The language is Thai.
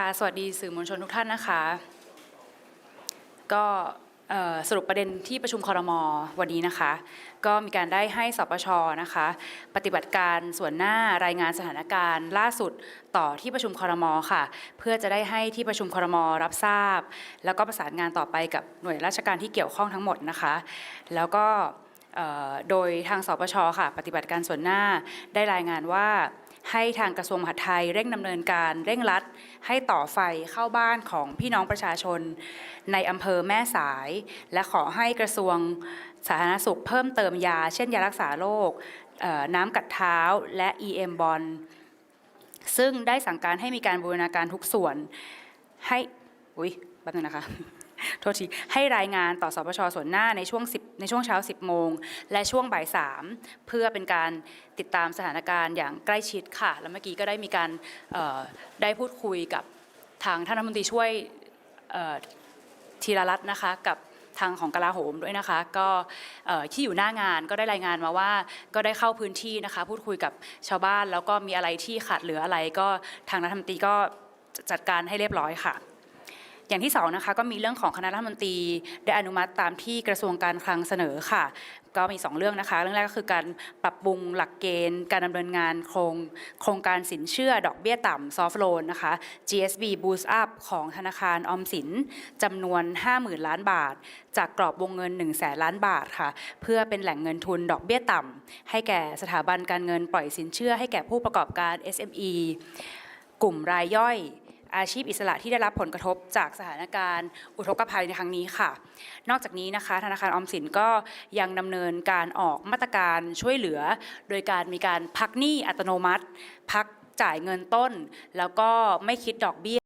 ค่ะ สวัสดีสื่อมวลชนทุกท่านนะคะ ก็สรุปประเด็นที่ประชุมคอรมอวันนี้นะคะ ก็มีการได้ให้สปชนะคะ ปฏิบัติการส่วนหน้ารายงานสถานการณ์ล่าสุดต่อที่ประชุมคอรมอค่ะ เพื่อจะได้ให้ที่ประชุมคอรมอรับทราบ แล้วก็ประสานงานต่อไปกับหน่วยราชการที่เกี่ยวข้องทั้งหมดนะคะ แล้วก็โดยทางสปชค่ะ ปฏิบัติการส่วนหน้าได้รายงานว่า ให้ทางกระทรวงมหาดไทยเร่งดำเนินการเร่งรัด ให้ต่อไฟเข้าบ้านของพี่น้องประชาชน ในอำเภอแม่สาย และขอให้กระทรวงสาธารณสุขเพิ่มเติมยา เช่นยารักษาโรคน้ำกัดเท้าและ EM บอลซึ่งได้สั่งการให้มีการบูรณาการทุกส่วนให้ อุ้ยแป๊บนึงนะคะ โทษทีให้รายงานต่อสปชส่วนหน้าในช่วง10ในช่วงเช้า 10 โมง และช่วงบ่าย3เพื่อเป็นการติดตามสถานการณ์อย่างใกล้ชิดค่ะ แล้วเมื่อกี้ก็ได้มีการได้พูดคุยกับทางท่านรัฐมนตรีช่วยธีรรัตน์นะคะกับทางของกลาโหมด้วยนะคะ ก็ที่อยู่หน้างานก็ได้รายงานมาว่า ก็ได้เข้าพื้นที่นะคะ พูดคุยกับชาวบ้าน แล้วก็มีอะไรที่ขาดเหลืออะไรก็ทางรัฐมนตรีก็จัดการให้เรียบร้อยค่ะ อย่างที่สองนะคะก็มีเรื่องของคณะรัฐมนตรีได้อนุมัติตามที่กระทรวงการคลังเสนอค่ะ ก็มี 2 เรื่องนะคะ เรื่องแรกก็คือการปรับปรุงหลักเกณฑ์ การดำเนินงานโครงโครงการสินเชื่อดอกเบี้ยต่ำ soft loan นะคะ GSB Boost Up ของธนาคารออมสินจำนวน 50,000 ล้านบาท จากกรอบวงเงิน 1 0 0 0 0แสนล้านบาทค่ะ เพื่อเป็นแหล่งเงินทุนดอกเบี้ยต่ำให้แก่สถาบันการเงินปล่อยสินเชื่อ ให้แก่ผู้ประกอบการ SME กลุ่มรายย่อย อาชีพอิสระที่ได้รับผลกระทบจากสถานการณ์อุทกภัยในครั้งนี้ค่ะ นอกจากนี้นะคะธนาคารออมสินก็ยังดำเนินการออกมาตรการช่วยเหลือ โดยการมีการพักหนี้อัตโนมัติ พักจ่ายเงินต้น แล้วก็ไม่คิดดอกเบี้ย